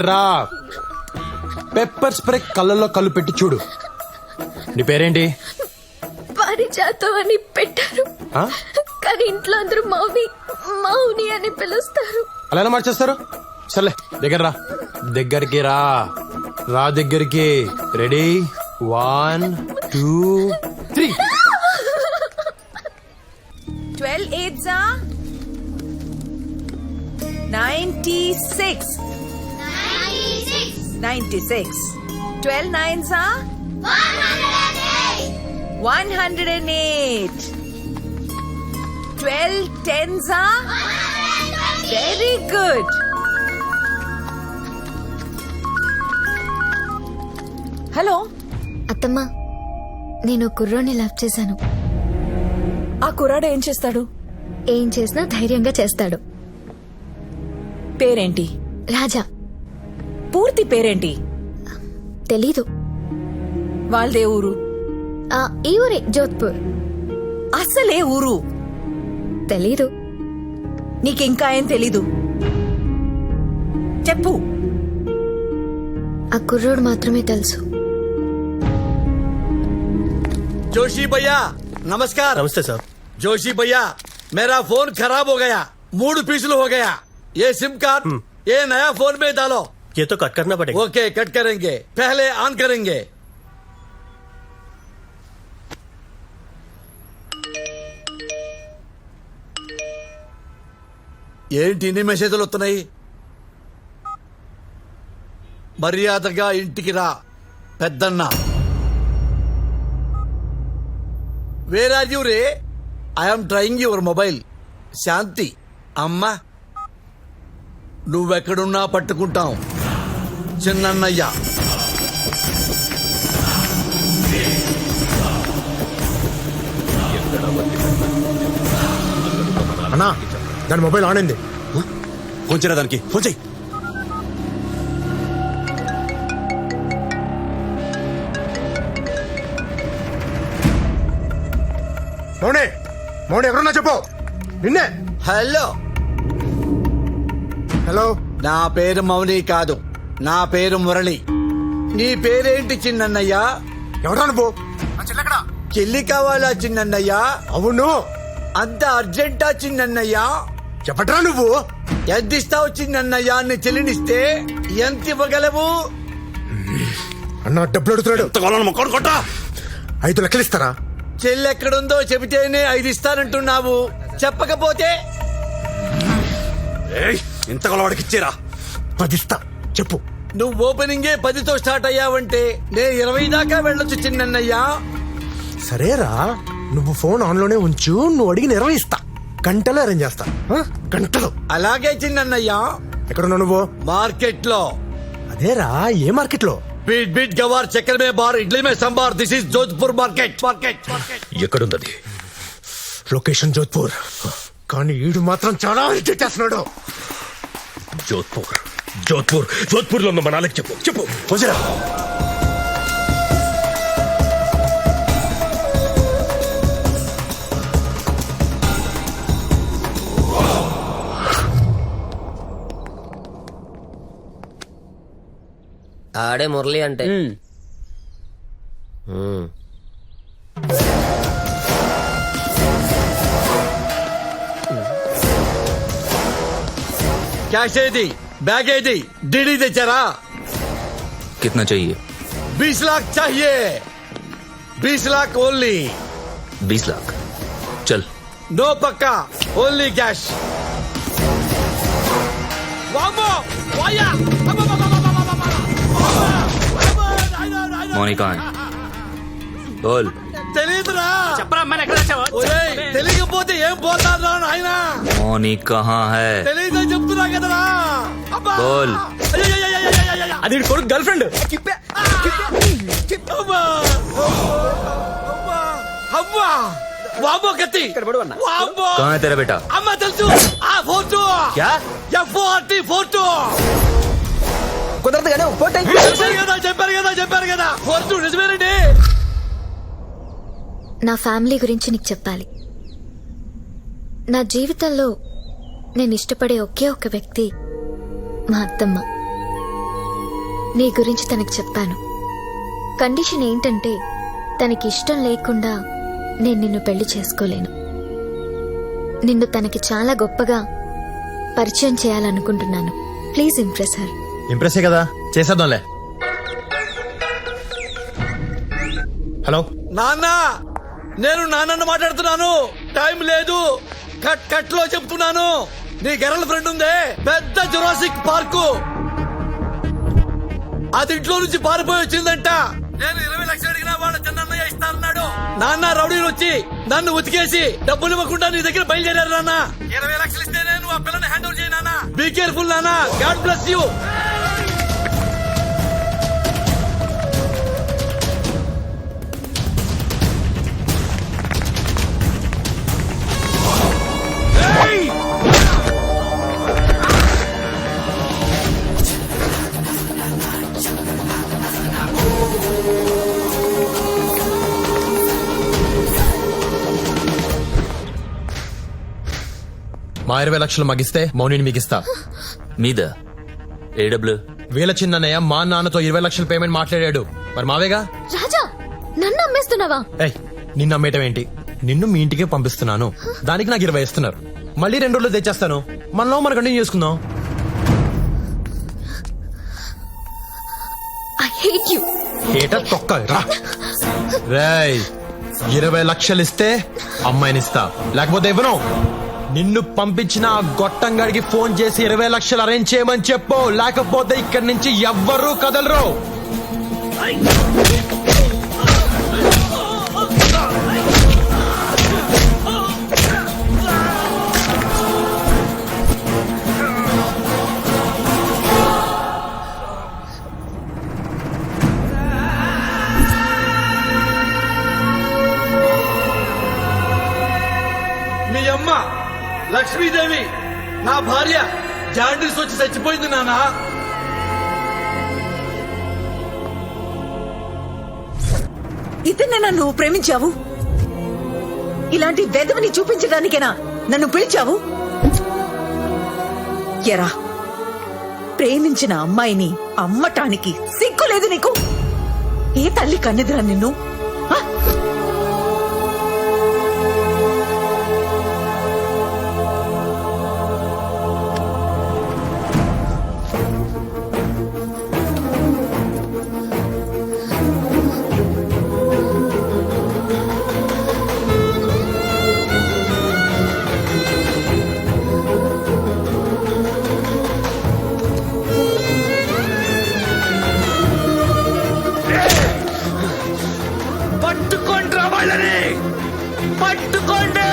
రా. Pepper spray కళ్ళల్లో కళ్ళు పెట్టి చూడు. నీ పేరేంటి? పారిజాతం అని పెట్టారు. ఆ? కానీ ఇంట్లో అందరూ మౌని మౌని అని పిలుస్తారు. అలా ఎలా మార్చేస్తారు? సర్లే దగ్గర రా. దగ్గరికి రా. రా దగ్గరికి. Ready one two three twelve eights ah ninety six ninety six twelve nines one hundred and eight. Twelve tens very good. Hello? అత్తమ్మ నేను కుర్రోని లవ్ చేశాను. ఆ కుర్రాడు ఏం చేస్తాడు? ఏం చేసినా ధైర్యంగా చేస్తాడు. పేరేంటి? రాజా. పూర్తి పేరేంటి తెలీదు వాళ్ళదే ఊరు ఆ, ఈ ఊరే జోధ్పూర్ అసలే ఊరు తెలీదు నీకింకా ఏం తెలీదు చెప్పు ఆ కుర్రోడు మాత్రమే తెలుసు जोशी भैया नमस्कार नमस्ते सर जोशी भैया मेरा फोन खराब हो गया मूड पीसल हो गया ये सिम कार्ड ये नया फोन में डालो ये तो कट करना पड़ेगा ओके कट करेंगे पहले ऑन करेंगे ఏంటి ఇన్ని మెసేజ్లు వస్తున్నాయి మర్యాదగా ఇంటికి రా పెద్దన్న where are you ray I'm trying your mobile Shanti అమ్మా నువ్వెక్కడున్నా పట్టుకుంటాం చిన్నన్నయ్య అన్నా దాని మొబైల్ ఆన్ అయింది. ఫోన్ చేయరా దానికి? ఫోన్ చేయి. మౌనే మౌనే ఎక్కడున్నా చెప్పు. నిన్నే. హలో. హలో. నా పేరు మౌని కాదు. నా పేరు మురళి. నీ పేరేంటి చిన్నన్నయ్య? ఎవరా నువ్వు? చెల్లి కావాలా చిన్నన్నయ్య? అవును. అంత అర్జెంటా చిన్నన్నయ్య? చెప్పట్రా నువ్వు? ఎంత ఇస్తావు చిన్నన్నయ్య నీ చెల్లినిస్తే ఎంత ఇవ్వగలవు? అన్న డబ్బులు అడుగుతున్నాడు. ఐదు లెక్కలు ఇస్తారా చెల్లి ఎక్కడుందో చెబితేనే ఐదు ఇస్తానంటున్నావు. చెప్పకపోతే? ఇంత వాడికి ఇచ్చేరా. పది ఇస్తా చెప్పు. నువ్వు ఓపెనింగే పదితో స్టార్ట్ అయ్యావంటే నేను ఇరవై దాకా వెళ్ళొచ్చు చిన్నయ్యా సరేరా నువ్వు ఫోన్ ఆన్లోనే ఉంచు నువ్వు అడిగి నిర్వహిస్తా గంటలో అరేంజ్ చేస్తా. గంటలో. అలాగే చిన్నయ్యా ఎక్కడున్నావు నువ్వు? మార్కెట్లో అదేరా ఏ మార్కెట్లో? బీట్ బీట్ గవార్ చక్కెర మే బార్ ఇడ్లీ మే sambar this is Jodhpur market. Market ఎక్కడ ఎక్కడుందది లొకేషన్ జోధ్పూర్. కానీ ఈడు మాత్రం చాలా ఇచ్చేస్తున్నాడు జోధ్పూర్. జోధ్పూర్ జోధ్పూర్లో ఉన్న మా నాన్నకి చెప్పు చెప్పు. చేయరా ఆడే మురళి అంటే. कैश ఏది? బ్యాగ్ ఏది డీడీ తెచ్చారా कितना चाहिए बीस लाख चाहिए बीस लाख ओनली बीस लाख चल नो पक्का ओनली कैश मौनी कहाँ है बोल తెలియదురా ఒరేయ్, తెలియకపోతే ఏం పోతారా నాయన मौनी कहाँ है తెలియదని చెప్తున్నా కదరా అబ్బా! బోల్. అయ్యయ్యయ్యయ్యయ్యయ్య! అది కొడుకు గర్ల్ ఫ్రెండ్ అమ్మా! అమ్మా! అమ్మా! వామ్మో కత్తి వామ్మో! कहाँ है तेरा बेटा అమ్మ తెలుసు ఆ ఫోటో क्या ఎఫ్ఓఆర్టీ ఫోటో కుదరదు కానీ ఒక ఫోటో చెప్పారు కదా చెప్పారు కదా చెప్పారు కదా ఫోటో నిజమేనండి నా ఫ్యామిలీ గురించి నీకు చెప్పాలి నా జీవితంలో నేను ఇష్టపడే ఒకే ఒక వ్యక్తి మా అత్తమ్మ. నీ గురించి తనకి చెప్పాను. కండిషన్ ఏంటంటే తనకి ఇష్టం లేకుండా నేను నిన్ను పెళ్ళి చేసుకోలేను. నిన్ను తనకి చాలా గొప్పగా పరిచయం చేయాలనుకుంటున్నాను. Please impress her. ఇంప్రెసే కదా? చేసేద్దాంలే. హలో? నాన్న నేను నాన్నను మాట్లాడుతున్నాను. టైం లేదు. కట్ కట్లో చెప్తున్నాను. నీ గర్ల్ ఫ్రెండ్ ఉందే? పెద్ద జురాసిక్ పార్కు. అది ఇంట్లో నుంచి పారిపోయి వచ్చిందంట. నేను ఇరవై లక్షలు అడిగినా వాళ్ళ చిన్నయ్య ఇస్తానన్నాడు. నాన్న రౌడీలు వచ్చి నన్ను ఉతికేసి డబ్బులు ఇవ్వకుండా నీ దగ్గర బయలుదేరారు నాన్న. ఇరవై లక్షలు ఇస్తేనే నువ్వు ఆ పిల్లని హ్యాండ్ ఓవర్ చేయి నాన్న. బీ కేర్ఫుల్ నాన్న. గాడ్ బ్లెస్ యూ మా ఇరవై లక్షలు మగిస్తే మౌనిని మీకు ఇస్తా మీద ఏడబ్ల్యూ వీళ్ళ చిన్నయ్య మా నాన్నతో ఇరవై లక్షల పేమెంట్ మాట్లాడాడు. మరి మావేగా? రాజా నన్ను అమ్మేస్తున్నావా? ఏయ్ నిన్ను అమ్మేయటం ఏంటి? నిన్ను మీ ఇంటికే పంపిస్తున్నాను. దానికి నాకు ఇరవై ఇస్తున్నారు. మళ్ళీ రెండు రోజులు తెచ్చేస్తాను. మనలో మనం కంటిన్యూ చేసుకుందాం. ఐ హేట్ యు ఏట తొక్క రా. రేయ్ ఇరవై లక్షలు ఇస్తే అమ్మాయిని ఇస్తా లేకపోతే ఇవ్వను. నిన్ను పంపించిన ఆ గొట్టంగాడికి ఫోన్ చేసి ఇరవై లక్షలు అరేంజ్ చేయమని చెప్పు. లేకపోతే ఇక్కడి నుంచి ఎవ్వరూ కదలరు. నా భార్య జాండీస్ వచ్చి చచ్చిపోయింది నానా ఇతన్నేనా నువ్వు ప్రేమించావు? ఇలాంటి వెధవని చూపించడానికేనా నన్ను పిలిచావు? ఎరా ప్రేమించిన అమ్మాయిని అమ్మటానికి సిగ్గు లేదు నీకు? ఏ తల్లి కన్నెదురా నిన్ను? ఆ? పట్టుకోండి రావాలని పట్టుకోండి!